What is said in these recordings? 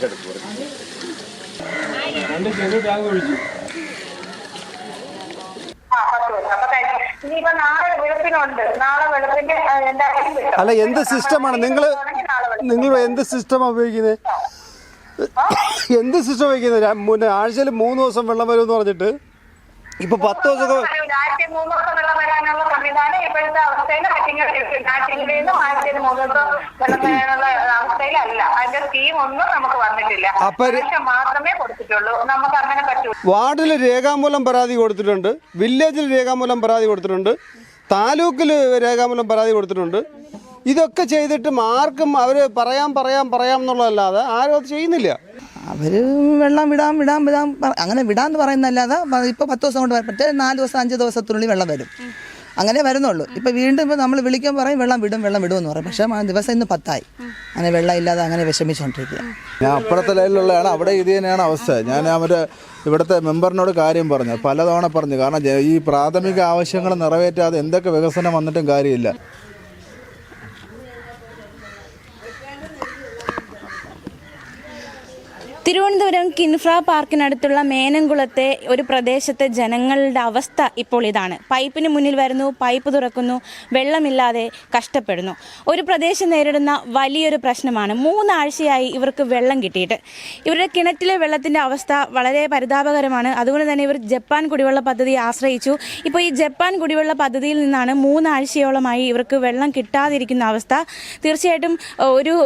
ദിവസം. അല്ല എന്ത് സിസ്റ്റമാണ്? നിങ്ങൾ നിങ്ങൾ എന്ത് സിസ്റ്റമാണ് ഉപയോഗിക്കുന്നത് എന്ത് സിസ്റ്റം ഉപയോഗിക്കുന്നത് ആഴ്ചയിൽ മൂന്ന് ദിവസം വെള്ളം വരും എന്ന് പറഞ്ഞിട്ട്. ഇപ്പൊ പത്ത് ദിവസമൊക്കെ ആഴ്ചയിൽ മൂന്ന് ദിവസം വെള്ളം വരാനുള്ള സംവിധാനം ഇപ്പോഴത്തെ അവസ്ഥയിൽ ആഴ്ചയിൽ നിന്നും ആഴ്ചയിൽ മൂന്ന് ദിവസം വെള്ളം വരാനുള്ള അവസ്ഥയിലല്ല. അതിന്റെ സ്കീം ഒന്നും നമുക്ക് വന്നിട്ടില്ല. അപ്പൊ മാത്രമേ കൊടുത്തിട്ടുള്ളൂ. നമുക്ക് അങ്ങനെ പറ്റൂ. വാർഡിൽ രേഖാമൂലം പരാതി കൊടുത്തിട്ടുണ്ട്. വില്ലേജിൽ രേഖാമൂലം പരാതി കൊടുത്തിട്ടുണ്ട്. താലൂക്കിൽ രേഖാമൂലം പരാതി കൊടുത്തിട്ടുണ്ട്. ഇതൊക്കെ ചെയ്തിട്ടും ആർക്കും അവർ പറയാം പറയാം പറയാം എന്നുള്ളതല്ലാതെ ആരും അത് ചെയ്യുന്നില്ല. അവർ വെള്ളം വിടാം വിടാം വിടാം അങ്ങനെ വിടാന്ന് പറയുന്നല്ലാതെ ഇപ്പോൾ പത്ത് ദിവസം കൊണ്ട് വരും മറ്റേ നാല് ദിവസം അഞ്ച് ദിവസത്തിനുള്ളിൽ വെള്ളം വരും. അങ്ങനെ വരുന്നുള്ളൂ. ഇപ്പം വീണ്ടും ഇപ്പോൾ നമ്മൾ വിളിക്കാൻ പറയും വെള്ളം വിടും വെള്ളം വിടുമെന്ന് പറയും. പക്ഷേ ആ ദിവസം ഇന്ന് പത്തായി. അങ്ങനെ വെള്ളം ഇല്ലാതെ അങ്ങനെ വിഷമിച്ചുകൊണ്ടിരിക്കുക ഞാൻ അപ്പുറത്തെ ലൈനിലുള്ളതാണ് അവിടെ ഇത് തന്നെയാണ് അവസ്ഥ. ഞാൻ അവർ ഇവിടുത്തെ മെമ്പറിനോട് കാര്യം പറഞ്ഞു പലതവണ പറഞ്ഞു. കാരണം ഈ പ്രാഥമിക ആവശ്യങ്ങൾ നിറവേറ്റാതെ എന്തൊക്കെ വികസനം വന്നിട്ടും കാര്യമില്ല. തിരുവനന്തപുരം കിൻഫ്ര പാർക്കിനടുത്തുള്ള മേനംകുളത്തെ ഒരു പ്രദേശത്തെ ജനങ്ങളുടെ അവസ്ഥ ഇപ്പോൾ ഇതാണ്. പൈപ്പിന് മുന്നിൽ വരുന്നു പൈപ്പ് തുറക്കുന്നു വെള്ളമില്ലാതെ കഷ്ടപ്പെടുന്നു. ഒരു പ്രദേശം നേരിടുന്ന വലിയൊരു പ്രശ്നമാണ്. മൂന്നാഴ്ചയായി ഇവർക്ക് വെള്ളം കിട്ടിയിട്ട്. ഇവരുടെ കിണറ്റിലെ വെള്ളത്തിന്റെ അവസ്ഥ വളരെ പരിതാപകരമാണ്. അതുകൊണ്ട് തന്നെ ഇവർ ജപ്പാൻ കുടിവെള്ള പദ്ധതി ആശ്രയിച്ചു. ഇപ്പോൾ ഈ ജപ്പാൻ കുടിവെള്ള പദ്ധതിയിൽ നിന്നാണ് മൂന്നാഴ്ചയോളമായി ഇവർക്ക് വെള്ളം കിട്ടാതിരിക്കുന്ന അവസ്ഥ. തീർച്ചയായിട്ടും ഒരു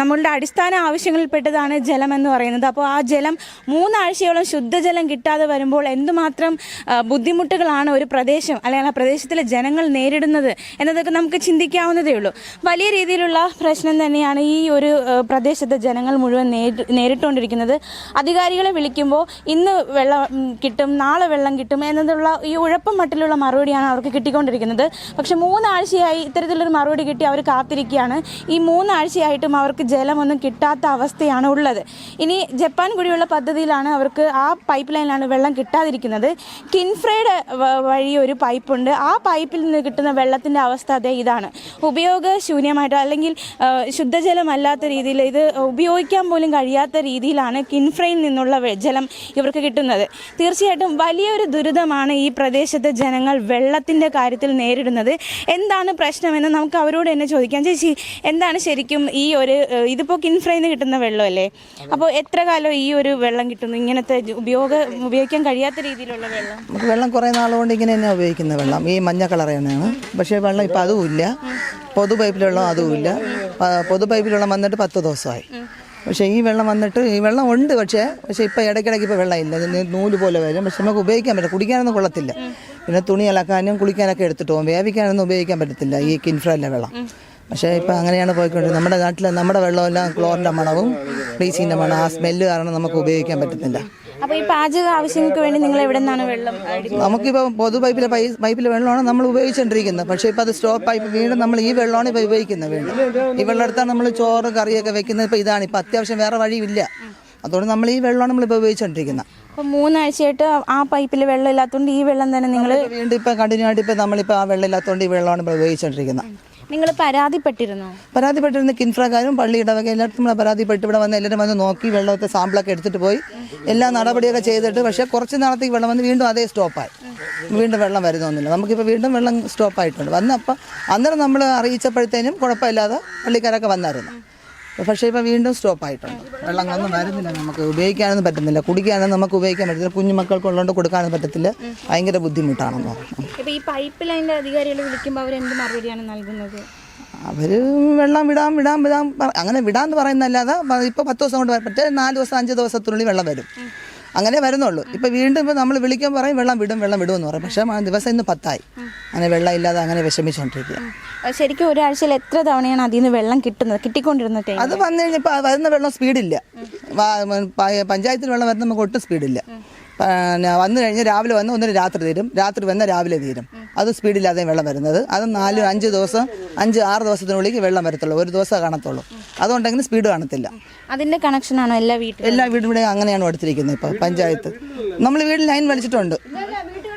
നമ്മളുടെ അടിസ്ഥാന ആവശ്യങ്ങളിൽപ്പെട്ടതാണ് ജലമെന്ന് എന്ന് പറയുന്നത് അപ്പോൾ ആ ജലം മൂന്നാഴ്ചയോളം ശുദ്ധജലം കിട്ടാതെ വരുമ്പോൾ എന്തുമാത്രം ബുദ്ധിമുട്ടുകളാണ് ഒരു പ്രദേശം അല്ലെങ്കിൽ ആ പ്രദേശത്തിലെ ജനങ്ങൾ നേരിടുന്നത് എന്നതൊക്കെ നമുക്ക് ചിന്തിക്കാവുന്നതേ ഉള്ളൂ. വലിയ രീതിയിലുള്ള പ്രശ്നം തന്നെയാണ് ഈ ഒരു പ്രദേശത്തെ ജനങ്ങൾ മുഴുവൻ നേരി- നേരിട്ടുകൊണ്ടിരിക്കുന്നത്. അധികാരികളെ വിളിക്കുമ്പോൾ ഇന്ന് വെള്ളം കിട്ടും നാളെ വെള്ളം കിട്ടും എന്നതുള്ള ഈ ഉഴപ്പം മട്ടിലുള്ള മറുപടിയാണ് അവർക്ക് കിട്ടിക്കൊണ്ടിരിക്കുന്നത്. പക്ഷേ മൂന്നാഴ്ചയായി ഇത്തരത്തിലൊരു മറുപടി കിട്ടി അവർ കാത്തിരിക്കുകയാണ്. ഈ മൂന്നാഴ്ചയായിട്ടും അവർക്ക് ജലമൊന്നും കിട്ടാത്ത അവസ്ഥയാണ് ഉള്ളത്. ഇനി ജപ്പാൻ കൂടിയുള്ള പദ്ധതിയിലാണ് അവർക്ക് ആ പൈപ്പ് ലൈനിലാണ് വെള്ളം കിട്ടാതിരിക്കുന്നത്. കിൻഫ്രയുടെ വഴി ഒരു പൈപ്പുണ്ട്. ആ പൈപ്പിൽ നിന്ന് കിട്ടുന്ന വെള്ളത്തിന്റെ അവസ്ഥ അതേ ഇതാണ്. ഉപയോഗശൂന്യമായിട്ട് അല്ലെങ്കിൽ ശുദ്ധജലമല്ലാത്ത രീതിയിൽ ഇത് ഉപയോഗിക്കാൻ പോലും കഴിയാത്ത രീതിയിലാണ് കിൻഫ്രയിൽ നിന്നുള്ള ജലം ഇവർക്ക് കിട്ടുന്നത്. തീർച്ചയായിട്ടും വലിയൊരു ദുരിതമാണ് ഈ പ്രദേശത്തെ ജനങ്ങൾ വെള്ളത്തിന്റെ കാര്യത്തിൽ നേരിടുന്നത്. എന്താണ് പ്രശ്നമെന്ന് നമുക്ക് അവരോട് തന്നെ ചോദിക്കാം. ചേച്ചി എന്താണ് ശരിക്കും ഈ ഒരു ഇതിപ്പോൾ കിൻഫ്രയിൽ നിന്ന് കിട്ടുന്ന വെള്ളമല്ലേ? അപ്പോൾ എത്ര കാലം ഈ ഒരു വെള്ളം കിട്ടുന്നു. ഇങ്ങനത്തെ ഉപയോഗ ഉപയോഗിക്കാൻ കഴിയാത്ത രീതിയിലുള്ള വെള്ളം. നമുക്ക് വെള്ളം കുറേ നാളുകൊണ്ട് ഇങ്ങനെ തന്നെ ഉപയോഗിക്കുന്ന വെള്ളം. ഈ മഞ്ഞ കളർ തന്നെയാണ്. പക്ഷേ വെള്ളം ഇപ്പം അതുമില്ല പൊതു പൈപ്പിലുള്ള അതുമില്ല പൊതു പൈപ്പിലുള്ള വന്നിട്ട് പത്ത് ദിവസമായി. പക്ഷേ ഈ വെള്ളം വന്നിട്ട് ഈ വെള്ളം ഉണ്ട് പക്ഷേ പക്ഷേ ഇപ്പം ഇടയ്ക്കിടയ്ക്ക് ഇപ്പോൾ വെള്ളമില്ല ഇല്ല. നൂൽ പോലെ വരും. പക്ഷെ നമുക്ക് ഉപയോഗിക്കാൻ പറ്റില്ല. കുടിക്കാനൊന്നും കൊള്ളത്തില്ല. പിന്നെ തുണി അലക്കാനും കുളിക്കാനൊക്കെ എടുത്തിട്ട് പോകും. വേവിക്കാനൊന്നും ഉപയോഗിക്കാൻ പറ്റത്തില്ല ഈ കിൻഫ്രയിലെ വെള്ളം. പക്ഷേ ഇപ്പം അങ്ങനെയാണ് പോയിക്കൊണ്ടിരുന്നത് നമ്മുടെ നാട്ടിൽ നമ്മുടെ വെള്ളമെല്ലാം ക്ലോറിന്റെ മണവും ബ്ലീച്ചിങ്ങിന്റെ മണം ആ സ്മെല്ല് കാരണം നമുക്ക് ഉപയോഗിക്കാൻ പറ്റത്തില്ല അപ്പോൾ ഈ പാചക ആവശ്യങ്ങൾക്ക് വേണ്ടി നിങ്ങൾ എവിടെ നിന്നാണ് വെള്ളം? നമുക്കിപ്പോൾ പൊതു പൈപ്പിലെ പൈപ്പിലെ വെള്ളമാണ് നമ്മൾ ഉപയോഗിച്ചുകൊണ്ടിരിക്കുന്നത് പക്ഷേ ഇപ്പോൾ അത് സ്റ്റോപ്പ് പൈപ്പ് വീണ്ടും നമ്മൾ ഈ വെള്ളമാണ് ഇപ്പോൾ ഉപയോഗിക്കുന്നത് വീണ്ടും. ഈ വെള്ളം എടുത്താണ് നമ്മൾ ചോറ് കറിയൊക്കെ വെക്കുന്നത്. ഇപ്പോൾ ഇതാണ്. ഇപ്പോൾ അത്യാവശ്യം വേറെ വഴിയില്ല. അതുകൊണ്ട് നമ്മൾ ഈ വെള്ളമാണ് നമ്മളിപ്പോൾ ഉപയോഗിച്ചുകൊണ്ടിരിക്കുന്നത് അപ്പോൾ മൂന്നാഴ്ചയായിട്ട് ആ പൈപ്പിൽ വെള്ളം ഇല്ലാത്തതുകൊണ്ട് ഈ വെള്ളം തന്നെ നിങ്ങൾ വീണ്ടും ഇപ്പോൾ കണ്ടിന്യൂ ആയിട്ട് ഇപ്പോൾ നമ്മളിപ്പോൾ ആ വെള്ളം ഇല്ലാത്തതുകൊണ്ട് ഈ വെള്ളമാണ് ഇപ്പോൾ ഉപയോഗിച്ചുകൊണ്ടിരിക്കുന്നത് നിങ്ങൾ പരാതിപ്പെട്ടിരുന്നോ? പരാതിപ്പെട്ടിരുന്ന കിൻഫ്രക്കാരും പള്ളി ഇടവക എല്ലായിടത്തും നമ്മൾ പരാതിപ്പെട്ട് ഇവിടെ വന്ന് എല്ലാവരും വന്ന് നോക്കി വെള്ളത്തെ സാമ്പിളൊക്കെ എടുത്തിട്ട് പോയി. എല്ലാ നടപടിയൊക്കെ ചെയ്തിട്ട് പക്ഷേ കുറച്ച് നാളത്തേക്ക് വെള്ളം വന്ന് വീണ്ടും അതേ സ്റ്റോപ്പായി. വീണ്ടും വെള്ളം വരുന്നൊന്നുമില്ല. നമുക്കിപ്പോൾ വീണ്ടും വെള്ളം സ്റ്റോപ്പായിട്ടുണ്ട്. വന്നപ്പോൾ അന്നേരം നമ്മൾ അറിയിച്ചപ്പോഴത്തേനും കുഴപ്പമില്ലാതെ പള്ളിക്കാരൊക്കെ വന്നായിരുന്നു. പക്ഷേ ഇപ്പോൾ വീണ്ടും സ്റ്റോപ്പ് ആയിട്ടുണ്ട് വെള്ളങ്ങളൊന്നും വരുന്നില്ല നമുക്ക് ഉപയോഗിക്കാനൊന്നും പറ്റുന്നില്ല. കുടിക്കാനൊന്നും നമുക്ക് ഉപയോഗിക്കാൻ പറ്റത്തില്ല. കുഞ്ഞുമക്കൾക്കുള്ളതുകൊണ്ട് കൊടുക്കാനൊന്നും പറ്റത്തില്ല. ഭയങ്കര ബുദ്ധിമുട്ടാണെന്ന് പറഞ്ഞു. ഇപ്പോൾ ഈ പൈപ്പ് ലൈനിലെ അധികാരികൾ വിളിക്കുമ്പോൾ അവർ എന്ത് മറുപടിയാണ് നൽകുന്നത്? അവർ വെള്ളം വിടാം വിടാം വിടാം. പറ- അങ്ങനെ വിടാന്ന് പറയുന്നല്ലാതെ ഇപ്പോൾ പത്ത് ദിവസം കൊണ്ട് പറ്റേ നാല് ദിവസം അഞ്ച് ദിവസത്തിനുള്ളിൽ വെള്ളം വരും. അങ്ങനെ വരുന്നുള്ളൂ. ഇപ്പോൾ വീണ്ടും ഇപ്പോൾ നമ്മൾ വിളിക്കാൻ പറയും വെള്ളം വിടും വെള്ളം വിടുമെന്ന് പറയും. പക്ഷേ ദിവസം ഇന്ന് പത്തായി. അങ്ങനെ വെള്ളം ഇല്ലാതെ അങ്ങനെ വിഷമിച്ചുകൊണ്ടിരിക്കുക ശരിക്കും ഒരാഴ്ചയിൽ എത്ര തവണയാണ് അതിൽ നിന്ന് വെള്ളം കിട്ടുന്നത് കിട്ടിക്കൊണ്ടിരുന്നിട്ട് അത് വന്നു കഴിഞ്ഞപ്പോൾ വരുന്ന വെള്ളം സ്പീഡില്ല. പഞ്ചായത്തിൽ വെള്ളം വരുന്ന നമുക്ക് ഒട്ടും സ്പീഡില്ല. വന്നു കഴിഞ്ഞ് രാവിലെ വന്ന് ഒന്നിന് രാത്രി തീരും. രാത്രി വന്ന് രാവിലെ തീരും. അത് സ്പീഡില്ലാതെ വെള്ളം വരുന്നത്. അത് നാല് അഞ്ച് ദിവസം അഞ്ച് ആറ് ദിവസത്തിനുള്ളിൽ വെള്ളം വരത്തുള്ളൂ. ഒരു ദിവസം കാണത്തുള്ളൂ. അതുകൊണ്ടെങ്കിലും സ്പീഡ് കാണത്തില്ല. അതിന്റെ കണക്ഷനാണോ എല്ലാ വീട്ടിലും? എല്ലാ വീടും ഇവിടെ അങ്ങനെയാണ് എടുത്തിരിക്കുന്നത് ഇപ്പൊ പഞ്ചായത്ത്. നമ്മൾ വീട്ടിൽ ലൈൻ വലിച്ചിട്ടുണ്ട്.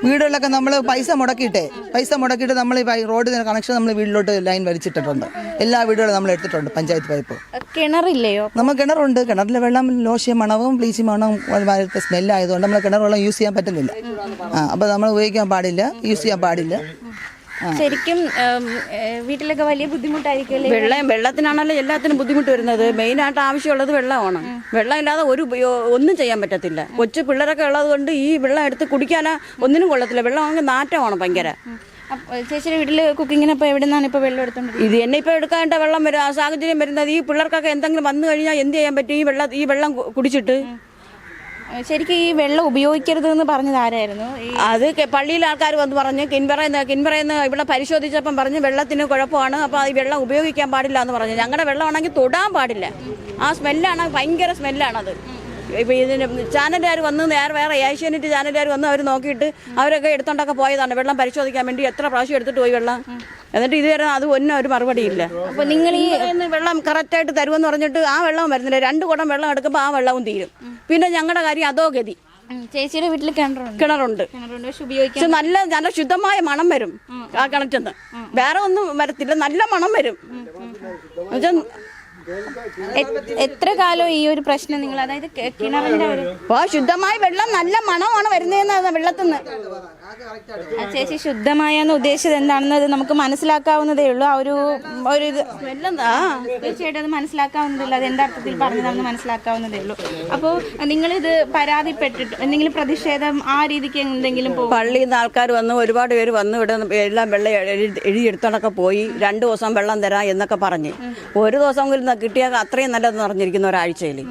വീടുകളിലൊക്കെ നമ്മൾ പൈസ മുടക്കിയിട്ടേ പൈസ മുടക്കിയിട്ട് നമ്മൾ ഈ റോഡിന് കണക്ഷൻ നമ്മൾ വീട്ടിലോട്ട് ലൈൻ വലിച്ചിട്ടിട്ടുണ്ട്. എല്ലാ വീടുകളും നമ്മൾ എടുത്തിട്ടുണ്ട് പഞ്ചായത്ത് പൈപ്പ്. കിണറില്ലയോ? നമ്മൾ കിണറുണ്ട്. കിണറിലെ വെള്ളം ലോഷ്യ മണവും ബ്ലീച്ചിങ് മണവും വളരെ സ്മെല്ലായതുകൊണ്ട് നമ്മൾ കിണർ വെള്ളം യൂസ് ചെയ്യാൻ പറ്റുന്നില്ല. ആ അപ്പോൾ നമ്മൾ ഉപയോഗിക്കാൻ പാടില്ല യൂസ് ചെയ്യാൻ പാടില്ല. ശരിക്കും വീട്ടിലൊക്കെ വലിയ ബുദ്ധിമുട്ടായിരിക്കും വെള്ളം വെള്ളത്തിനാണല്ലോ എല്ലാത്തിനും ബുദ്ധിമുട്ട് വരുന്നത്. മെയിൻ മെയിനായിട്ട് ആവശ്യമുള്ളത് വെള്ളമാണ്. വെള്ളം ഇല്ലാതെ ഒരു ഒന്നും ചെയ്യാൻ പറ്റത്തില്ല. കൊച്ചു പിള്ളേരൊക്കെ ഉള്ളത് കൊണ്ട് ഈ വെള്ളം എടുത്ത് കുടിക്കാനാ ഒന്നിനും കൊള്ളത്തില്ല. വെള്ളം ആണെങ്കിൽ നാറ്റമാണ് ഭയങ്കര. ചേച്ചിയുടെ വീട്ടിൽ കുക്കിങ്ങിന് കുക്കിങ്ങിനപ്പോ എവിടെ നിന്നാണ് ഇപ്പൊ വെള്ളം എടുത്തോണ്ട് ഇത് എന്നെ ഇപ്പോൾ എടുക്കാനായിട്ട് വെള്ളം വരും ആ സാഹചര്യം വരുന്നത് ഈ പിള്ളേർക്കൊക്കെ എന്തെങ്കിലും വന്നു കഴിഞ്ഞാൽ എന്ത് ചെയ്യാൻ പറ്റും? ഈ വെള്ളം ഈ വെള്ളം കുടിച്ചിട്ട് ശരിക്കും ഈ വെള്ളം ഉപയോഗിക്കരുത് എന്ന് പറഞ്ഞത് ആരായിരുന്നു? അത് പള്ളിയിൽ ആൾക്കാർ വന്ന് പറഞ്ഞ് കിൻപറയുന്ന കിൻപറയുന്ന ഇവിടെ പരിശോധിച്ചപ്പം പറഞ്ഞ് വെള്ളത്തിന് കുഴപ്പമാണ് അപ്പോൾ ഈ വെള്ളം ഉപയോഗിക്കാൻ പാടില്ല എന്ന് പറഞ്ഞു. ഞങ്ങളുടെ വെള്ളമാണെങ്കിൽ തൊടാൻ പാടില്ല. ആ സ്മെല്ലാണ് ഭയങ്കര സ്മെല്ലാണത് ഇപ്പോൾ ഇതിന് ചാനലുകാർ വന്ന് നേരെ വേറെ ഏഷ്യാനെറ്റ് ചാനലുകാർ വന്ന് അവർ നോക്കിയിട്ട് അവരൊക്കെ എടുത്തോണ്ടൊക്കെ പോയതാണ്. വെള്ളം പരിശോധിക്കാൻ വേണ്ടി എത്ര പ്രാവശ്യം എടുത്തിട്ട് പോയി വെള്ളം. എന്നിട്ട് ഇതുവരെ അത് ഒന്നും ഒരു മറുപടിയില്ല. അപ്പോൾ നിങ്ങൾ ഈ വെള്ളം കറക്റ്റായിട്ട് തരുമെന്ന് പറഞ്ഞിട്ട് ആ വെള്ളം വരുന്നില്ല. രണ്ട് കുടം വെള്ളം എടുക്കുമ്പോൾ ആ വെള്ളവും തീരും. പിന്നെ ഞങ്ങളുടെ കാര്യം അതോ ഗതി. ചേച്ചിയുടെ വീട്ടിൽ കിണറുണ്ട്. കിണറുണ്ട്. നല്ല നല്ല ശുദ്ധമായ മണം വരും ആ കിണറ്റിന്ന്. വേറെ ഒന്നും വരത്തില്ല. നല്ല മണം വരും. എന്നുവെച്ചാ എ- എത്ര കാലം ഈ ഒരു പ്രശ്നം നിങ്ങൾ അതായത് കിണറിന്റെ ഒരു ശുദ്ധമായ വെള്ളം നല്ല മണമാണ് വരുന്നതെന്ന് ആ ചേച്ചി ശുദ്ധമായെന്ന് ഉദ്ദേശിച്ചത് എന്താണെന്ന് അത് നമുക്ക് മനസ്സിലാക്കാവുന്നതേ ഉള്ളൂ. ആ ഒരു ഒരു ഇത് ആ തീർച്ചയായിട്ടും അത് മനസ്സിലാക്കാവുന്നതല്ല. അത് എന്താ അർത്ഥത്തിൽ പറഞ്ഞതാണെന്ന് മനസ്സിലാക്കാവുന്നതേ ഉള്ളൂ. അപ്പോൾ നിങ്ങളിത് പരാതിപ്പെട്ടിട്ട് എന്തെങ്കിലും പ്രതിഷേധം ആ രീതിക്ക് എന്തെങ്കിലും പള്ളിയിൽ നിന്ന് ആൾക്കാർ വന്ന് ഒരുപാട് പേര് വന്ന് ഇവിടെ എല്ലാം വെള്ളം എഴുതിയെടുത്തോടൊക്കെ എഴുതിയെടുത്തോണ്ടൊക്കെ പോയി. രണ്ട് ദിവസം വെള്ളം തരാം എന്നൊക്കെ പറഞ്ഞ്. ഒരു ദിവസം കിട്ടിയാൽ അത്രയും നല്ലതെന്ന് പറഞ്ഞിരിക്കുന്ന ഒരാഴ്ചയിൽ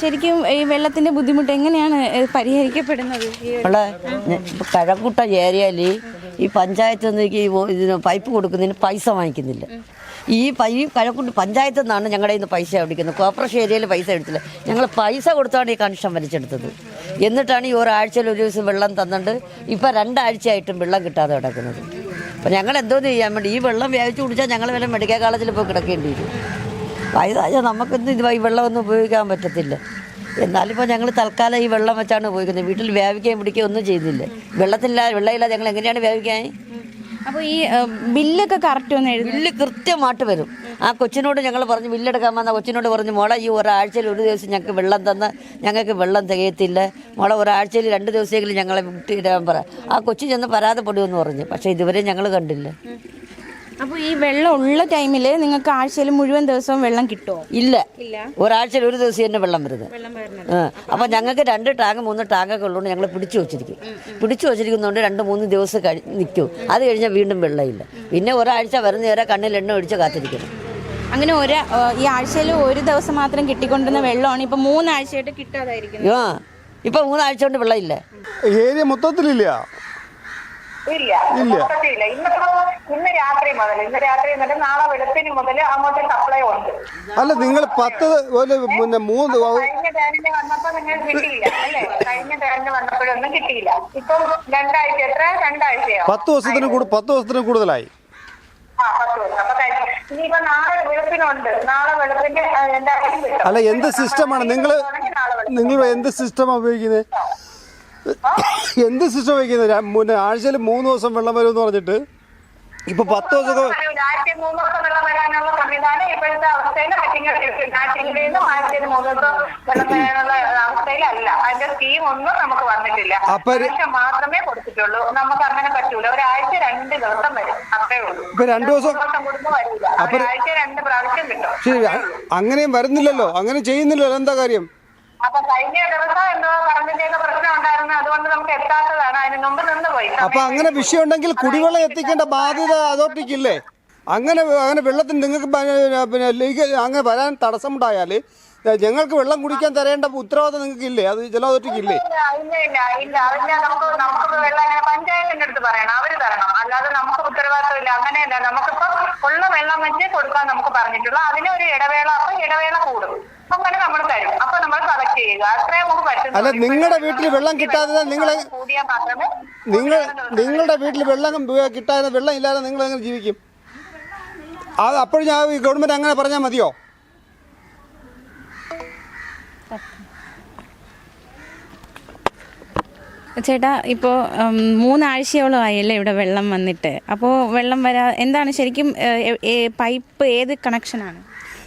ശരിക്കും ഈ വെള്ളത്തിന്റെ ബുദ്ധിമുട്ട് എങ്ങനെയാണ് പരിഹരിക്കപ്പെടുന്നത് കഴക്കൂട്ട ഏരിയയിൽ ഈ പഞ്ചായത്ത് ഇതിന് പൈപ്പ് കൊടുക്കുന്നതിന് പൈസ വാങ്ങിക്കുന്നില്ല. ഈ പൈ കഴക്കൂട്ട് പഞ്ചായത്ത് നിന്നാണ് ഞങ്ങളുടെ ഇന്ന് പൈസ അടിക്കുന്നത് കോർപ്പറേഷൻ ഏരിയയിൽ പൈസ എടുത്തില്ല ഞങ്ങൾ പൈസ കൊടുത്താണ് ഈ കണക്ഷൻ വലിച്ചെടുത്തത്. എന്നിട്ടാണ് ഈ ഒരാഴ്ചയിൽ ഒരു ദിവസം വെള്ളം തന്നിട്ട് ഇപ്പം രണ്ടാഴ്ചയായിട്ടും വെള്ളം കിട്ടാതെ കിടക്കുന്നത്. അപ്പം ഞങ്ങൾ എന്തോന്ന് ചെയ്യാൻ വേണ്ടി ഈ വെള്ളം വ്യാപിച്ച് കുടിച്ചാൽ ഞങ്ങൾ വല്ല മെഡിക്കൽ കോളേജിൽ പോയി കിടക്കേണ്ടി വരും. വയസ്സായ നമുക്കൊന്നും ഇത് ഈ വെള്ളമൊന്നും ഉപയോഗിക്കാൻ പറ്റത്തില്ല. എന്നാലിപ്പോൾ ഞങ്ങൾ തൽക്കാലം ഈ വെള്ളം വെച്ചാണ് ഉപയോഗിക്കുന്നത്. വീട്ടിൽ വ്യാപിക്കുകയും പിടിക്കുകയും ഒന്നും ചെയ്യുന്നില്ല. വെള്ളത്തില്ല വെള്ളമില്ലാതെ ഞങ്ങൾ എങ്ങനെയാണ് വ്യാപിക്കാൻ അപ്പോൾ ഈ ബില്ലൊക്കെ കറക്റ്റ് ഒന്ന് എഴുതി ബില്ല് കൃത്യമായിട്ട് വരും. ആ കൊച്ചിനോട് ഞങ്ങൾ പറഞ്ഞു ബില്ലെടുക്കാൻ വന്ന കൊച്ചിനോട് പറഞ്ഞു മോളെ ഈ ഒരാഴ്ചയിൽ ഒരു ദിവസം ഞങ്ങൾക്ക് വെള്ളം തന്ന് ഞങ്ങൾക്ക് വെള്ളം തികയത്തില്ല. മോളെ ഒരാഴ്ചയിൽ രണ്ട് ദിവസമെങ്കിലും ഞങ്ങളെ വിട്ടിടാൻ പറ. ആ കൊച്ചു ചെന്ന് പരാതിപ്പെടുമെന്ന് പറഞ്ഞു. പക്ഷേ ഇതുവരെ ഞങ്ങൾ കണ്ടില്ല. അപ്പോൾ ഈ വെള്ളം ഉള്ള ടൈമിൽ നിങ്ങൾക്ക് ആഴ്ചയിൽ മുഴുവൻ ദിവസവും വെള്ളം കിട്ടുമോ ഇല്ല. ഒരാഴ്ചയിൽ ഒരു ദിവസം തന്നെ വെള്ളം വരുന്നത്. അപ്പോൾ അപ്പൊ ഞങ്ങൾക്ക് രണ്ട് ടാങ്ക് മൂന്ന് ടാങ്കൊക്കെ ഉള്ളതുകൊണ്ട് ഞങ്ങൾ പിടിച്ചു വെച്ചിരിക്കും. പിടിച്ചു വെച്ചിരിക്കുന്നതുകൊണ്ട് രണ്ട് മൂന്ന് ദിവസം കഴി നിൽക്കും. അത് കഴിഞ്ഞാൽ വീണ്ടും വെള്ളമില്ല. പിന്നെ ഒരാഴ്ച വരുന്ന നേരെ കണ്ണിൽ എണ്ണ ഒഴിച്ച് കാത്തിരിക്കണം അങ്ങനെ ഒരു ഈ ആഴ്ചയിൽ ഒരു ദിവസം മാത്രം കിട്ടിക്കൊണ്ടിരുന്ന വെള്ളമാണ് ഇപ്പൊ മൂന്നാഴ്ചയായിട്ട് കിട്ടാതായിരിക്കും ആ ഇപ്പൊ മൂന്നാഴ്ച കൊണ്ട് വെള്ളമില്ല. ഏരിയ മൊത്തത്തിലില്ല. ഇല്ല. ഇല്ല ഇന്നിപ്പോ ഇന്ന് രാത്രി മുതൽ ഇന്ന് രാത്രി മുതൽ നാളെ വെളുപ്പിന് മുതൽ അങ്ങോട്ട് സപ്ലൈ ഉണ്ട്. അല്ല നിങ്ങൾ പത്ത് പിന്നെ മൂന്ന് കഴിഞ്ഞ ടേണിന് വന്നപ്പോ നിങ്ങൾ കിട്ടിയില്ല അല്ലേ? കഴിഞ്ഞ ടേണിന് വന്നപ്പോഴൊന്നും കിട്ടിയില്ല. ഇപ്പം രണ്ടാഴ്ച എത്ര? രണ്ടാഴ്ചയോ? പത്ത് ദിവസത്തിന് കൂടു പത്ത് ദിവസത്തിന് കൂടുതലായി. ആ പത്ത് ദിവസം. അപ്പൊ കഴിഞ്ഞു ഇനിയിപ്പോ നാളെ വെളുപ്പിനുണ്ട്. നാളെ വെളുപ്പിന് ആ, എന്തായാലും കിട്ടും. അല്ല എന്ത് സിസ്റ്റമാണ് നിങ്ങൾ നാളെ വെളുപ്പിന്. നിങ്ങൾ എന്ത് സിസ്റ്റമാണ് ഉപയോഗിക്കുന്നത് എന്ത് സിസ്റ്റം വയ്ക്കുന്നത് ആഴ്ചയിൽ മൂന്ന് ദിവസം വെള്ളം വരും എന്ന് പറഞ്ഞിട്ട്. ഇപ്പൊ പത്ത് ദിവസമൊക്കെ മാത്രമേ കൊടുത്തിട്ടുള്ളൂ. നമുക്ക് അങ്ങനെ പറ്റൂല. ഒരാഴ്ച രണ്ട് ദിവസം വരും. അത്രേ ഉള്ളൂ. രണ്ട് ദിവസം ഒരാഴ്ച രണ്ട് പ്രാവശ്യം കിട്ടും. ശരി അങ്ങനെയും വരുന്നില്ലല്ലോ. അങ്ങനെ ചെയ്യുന്നില്ലല്ലോ. എന്താ കാര്യം? അപ്പൊ കഴിഞ്ഞ ദിവസം എന്തോ കറണ്ടിന്റെ പ്രശ്നം ഉണ്ടായിരുന്നു. അതുകൊണ്ട് നമുക്ക് എത്താത്തതാണ്. അതിന് മുമ്പ് നിന്ന് പോയി. അപ്പൊ അങ്ങനെ വിഷയം ഉണ്ടെങ്കിൽ കുടിവെള്ളം എത്തിക്കേണ്ട ബാധ്യത അതോട്ടിക്കില്ലേ? അങ്ങനെ അങ്ങനെ വെള്ളത്തിന് നിങ്ങൾക്ക് പിന്നെ ലീഗ് അങ്ങനെ വരാൻ തടസ്സമുണ്ടായാൽ ഞങ്ങൾക്ക് വെള്ളം കുടിക്കാൻ തരേണ്ട ഉത്തരവാദിത്തം നിങ്ങൾക്ക് ഇല്ലേ അത് ജല അതോറിറ്റിക്ക് ഇല്ലേ. പഞ്ചായത്തിന്റെ അടുത്ത് പറയണം. അവർ തരണം. അല്ലാതെ നമുക്ക് ഉത്തരവാദിത്വം ഇല്ല അങ്ങനെയല്ല നമുക്കിപ്പോ ഉള്ള വെള്ളം വെച്ച് കൊടുക്കാൻ നമുക്ക് പറഞ്ഞിട്ടുള്ളൂ. ഒരു ഇടവേള അപ്പൊ ഇടവേള കൂടും. അങ്ങനെ നമ്മൾ തരും. അപ്പൊ നമ്മൾ കളക്ട് ചെയ്യുക. അത്രേ നമുക്ക് പറ്റും അല്ല, നിങ്ങളുടെ വീട്ടിൽ വെള്ളം കിട്ടാതെ നിങ്ങൾ കൂടിയാൽ മാത്രമേ നിങ്ങൾ നിങ്ങളുടെ വീട്ടിൽ വെള്ളം കിട്ടാതെ വെള്ളം ഇല്ലാതെ നിങ്ങൾ എങ്ങനെ ജീവിക്കും? അത് അപ്പോഴും ഞാൻ ഗവൺമെന്റ് അങ്ങനെ പറഞ്ഞാൽ മതിയോ? ചേട്ടാ ഇപ്പോൾ മൂന്നാഴ്ചയോളം ആയല്ലേ ഇവിടെ വെള്ളം വന്നിട്ട്. അപ്പോൾ വെള്ളം വരാ എന്താണ് ശരിക്കും പൈപ്പ് ഏത് കണക്ഷനാണ്?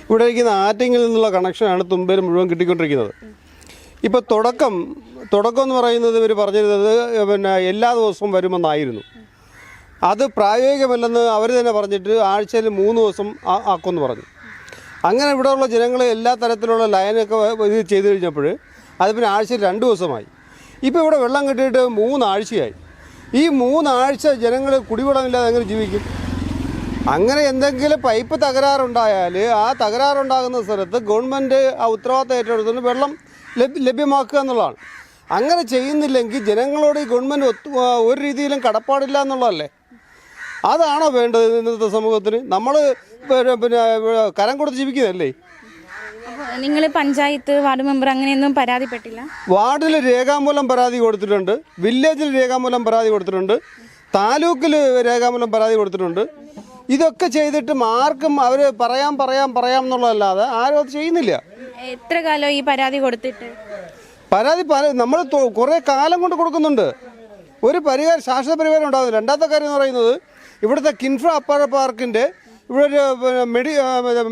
ഇവിടെ ഇരിക്കുന്ന ആറ്റിങ്ങിൽ നിന്നുള്ള കണക്ഷനാണ് തുമ്പേര് മുഴുവൻ കിട്ടിക്കൊണ്ടിരിക്കുന്നത്. ഇപ്പോൾ തുടക്കം തുടക്കം എന്ന് പറയുന്നത് ഇവർ പറഞ്ഞിരുന്നത് പിന്നെ എല്ലാ ദിവസവും വരുമെന്നായിരുന്നു. അത് പ്രായോഗികമല്ലെന്ന് അവർ തന്നെ പറഞ്ഞിട്ട് ആഴ്ചയിൽ മൂന്ന് ദിവസം ആക്കുമെന്ന് പറഞ്ഞു. അങ്ങനെ ഇവിടെയുള്ള ജനങ്ങൾ എല്ലാ തരത്തിലുള്ള ലൈനൊക്കെ ഇത് ചെയ്ത് കഴിഞ്ഞപ്പോൾ അത് പിന്നെ ആഴ്ചയിൽ രണ്ട് ദിവസമായി. ഇപ്പോൾ ഇവിടെ വെള്ളം കിട്ടിയിട്ട് മൂന്നാഴ്ചയായി. ഈ മൂന്നാഴ്ച ജനങ്ങൾ കുടിവെള്ളമില്ലാതെ എങ്ങനെ ജീവിക്കും? അങ്ങനെ എന്തെങ്കിലും പൈപ്പ് തകരാറുണ്ടായാൽ ആ തകരാറുണ്ടാകുന്ന സ്ഥലത്ത് ഗവൺമെന്റ് ആ ഉത്തരവാദിത്തം ഏറ്റെടുത്തുകൊണ്ട് വെള്ളം ലഭ്യ ലഭ്യമാക്കുക എന്നുള്ളതാണ്. അങ്ങനെ ചെയ്യുന്നില്ലെങ്കിൽ ജനങ്ങളോട് ഈ ഗവൺമെന്റ് ഒരു രീതിയിലും കടപ്പാടില്ല എന്നുള്ളതല്ലേ? അതാണോ വേണ്ടത് ഇന്നത്തെ സമൂഹത്തിന്? നമ്മൾ പിന്നെ കരം കൊടുത്ത് ജീവിക്കുന്നതല്ലേ? നിങ്ങൾ പഞ്ചായത്ത് വാർഡ് മെമ്പർ അങ്ങനെയൊന്നും പരാതിപ്പെട്ടില്ല? വാർഡിൽ രേഖാമൂലം പരാതി കൊടുത്തിട്ടുണ്ട്. വില്ലേജിൽ രേഖാമൂലം പരാതി കൊടുത്തിട്ടുണ്ട്. താലൂക്കിൽ രേഖാമൂലം പരാതി കൊടുത്തിട്ടുണ്ട്. ഇതൊക്കെ ചെയ്തിട്ടും ആർക്കും അവർ പറയാൻ പറയാം പറയാം എന്നുള്ളതല്ലാതെ ആരും അത് ചെയ്യുന്നില്ല. എത്ര കാലം ഈ പരാതി കൊടുത്തിട്ട്? പരാതി പല നമ്മൾ കുറേ കാലം കൊണ്ട് കൊടുക്കുന്നുണ്ട്. ഒരു പരിഹാരം ശാശ്വത പരിഹാരം ഉണ്ടാകുന്നു രണ്ടാമത്തെ കാര്യം എന്ന് പറയുന്നത് ഇവിടുത്തെ കിൻഫ്ര അപ്പാഴ പാർക്കിന്റെ ഇവിടെ ഒരു മെഡി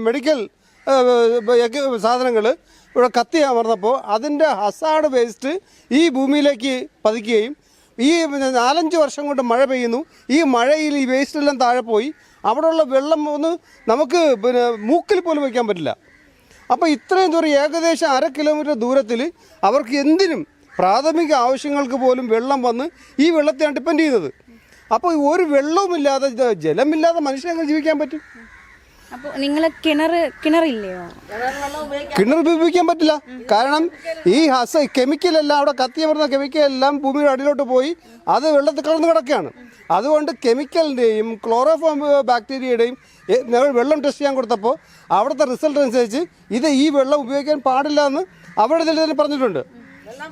മെഡിക്കൽ സാധനങ്ങൾ ഇവിടെ കത്തി അമർന്നപ്പോൾ അതിന്റെ ഹസാഡ് വേസ്റ്റ് ഈ ഭൂമിയിലേക്ക് പതിക്കുകയും ഈ നാലഞ്ച് വർഷം കൊണ്ട് മഴ പെയ്യുന്നു. ഈ മഴയിൽ ഈ വേസ്റ്റ് എല്ലാം താഴെ പോയി. അവിടെയുള്ള വെള്ളം ഒന്ന് നമുക്ക് പിന്നെ മൂക്കിൽ പോലും വയ്ക്കാൻ പറ്റില്ല. അപ്പോൾ ഇത്രയും ദൂരം ഏകദേശം അര കിലോമീറ്റർ ദൂരത്തിൽ അവർക്ക് എന്തിനും പ്രാഥമിക ആവശ്യങ്ങൾക്ക് പോലും വെള്ളം വന്ന് ഈ വെള്ളത്തെയാണ് ഡിപ്പെൻഡ് ചെയ്യുന്നത്. അപ്പോൾ ഒരു വെള്ളവുമില്ലാതെ ജലമില്ലാതെ മനുഷ്യനെങ്ങനെ ജീവിക്കാൻ പറ്റും. കിണർ ഉപയോഗിക്കാൻ പറ്റില്ല. കാരണം ഈ ഹസ കെമിക്കൽ എല്ലാം അവിടെ കത്തിയമർന്ന കെമിക്കലെല്ലാം ഭൂമിയുടെ അടിയിലോട്ട് പോയി അത് വെള്ളത്തിൽ കടന്നു കിടക്കുകയാണ്. അതുകൊണ്ട് കെമിക്കലിന്റെയും ക്ലോറോഫോം ബാക്ടീരിയയുടെയും വെള്ളം ടെസ്റ്റ് ചെയ്യാൻ കൊടുത്തപ്പോൾ അവിടുത്തെ റിസൾട്ട് അനുസരിച്ച് ഇത് ഈ വെള്ളം ഉപയോഗിക്കാൻ പാടില്ല എന്ന് അവരുടെ തന്നെ പറഞ്ഞിട്ടുണ്ട്.